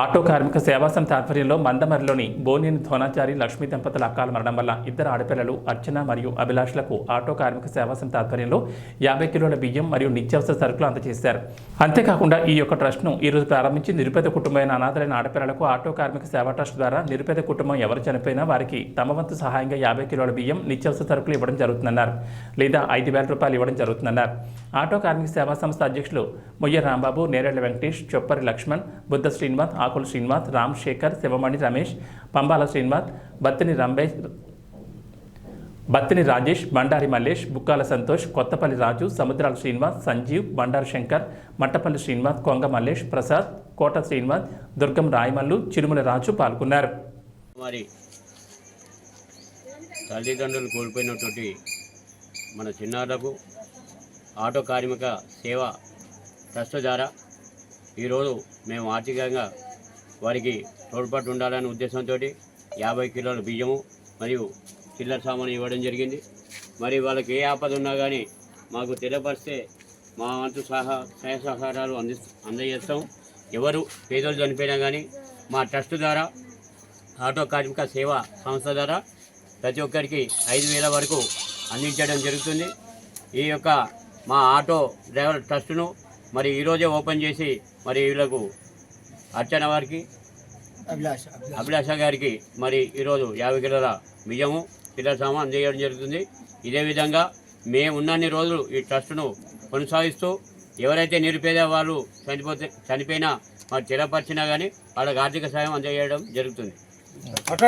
Auto కార్మిక సేవా సంస్థ ఆధ్వర్యంలో మందమరిలోని బోనేని ధోనాచారి లక్ష్మీ దంపతుల అకాల మరణం వల్ల ఇద్దరు ఆడపిల్లలు అర్చన మరియు అభిలాష్లకు ఆటో కార్మిక సేవా సంస్థ ఆధ్వర్యంలో యాభై కిలోల బియ్యం మరియు నిత్యావసర సరుకులు అందజేశారు. అంతేకాకుండా ఈ యొక్క ట్రస్ట్ను ఈరోజు ప్రారంభించి నిరుపేద కుటుంబమైన అనాథలైన ఆడపిల్లలకు ఆటో కార్మిక సేవా ట్రస్ట్ ద్వారా నిరుపేద కుటుంబం ఎవరు చనిపోయినా వారికి తమ వంతు సహాయంగా యాభై కిలోల బియ్యం నిత్యావసర సరుకులు ఇవ్వడం జరుగుతుందన్నారు లేదా ఐదు వేల రూపాయలు ఇవ్వడం జరుగుతుందన్నారు. ఆటో కార్మిక సేవా సంస్థ అధ్యక్షులు మొయ్య రాంబాబు నేరేళ్ళ వెంకటేష్ చొప్పరి లక్ష్మణ్ బుద్ధ శ్రీనివాస్ ఆకుల శ్రీనివాస్ రామ్ శేఖర్ శివమణి రమేష్ పంబాల శ్రీనివాస్ బత్తిని రంబేష్ బత్తిని రాజేష్ బండారి మల్లేష్ బుక్కాల సంతోష్ కొత్తపల్లి రాజు సముద్రాల శ్రీనివాస్ సంజీవ్ బండారు శంకర్ మట్టపల్లి శ్రీనివాస్ కొంగ మల్లేష్ ప్రసాద్ కోట శ్రీనివాస్ దుర్గం రాయమల్లు చిరుమల రాజు పాల్గొన్నారు. మరి తల్లిదండ్రులు కోల్పోయినటువంటి మన చిన్నారులకు ఆటో కార్మిక సేవ ట్రస్ట్ ద్వారా ఈరోజు మేము ఆర్థికంగా వారికి తోడ్పాటు ఉండాలనే ఉద్దేశంతో యాభై కిలోల బియ్యము మరియు చిల్లర సామాను ఇవ్వడం జరిగింది. మరి వాళ్ళకి ఏ ఆపద ఉన్నా కానీ మాకు తెలియపరిస్తే మా వంతు సహా సహాయ సహకారాలు అంది అందజేస్తాం. ఎవరు పేదలు చనిపోయినా కానీ మా ట్రస్ట్ ద్వారా ఆటో కార్మిక సేవా సంస్థ ద్వారా ప్రతి ఒక్కరికి ఐదు వేల వరకు అందించడం జరుగుతుంది. ఈ యొక్క మా ఆటో డ్రైవర్ ట్రస్ట్ను మరి ఈరోజే ఓపెన్ చేసి మరి వీళ్ళకు అర్చన వారికి అభిలాష అభిలాష గారికి మరి ఈరోజు యాభై కిలోల బియ్యము పిల్లల సామాన్ అందజేయడం జరుగుతుంది. ఇదే విధంగా మేము ఉన్నన్ని రోజులు ఈ ట్రస్ట్ను కొనసాగిస్తూ ఎవరైతే నిరుపేద వాళ్ళు చనిపోతే చనిపోయినా మరి స్థిరపరిచినా కానీ వాళ్ళకి ఆర్థిక సాయం అందజేయడం జరుగుతుంది.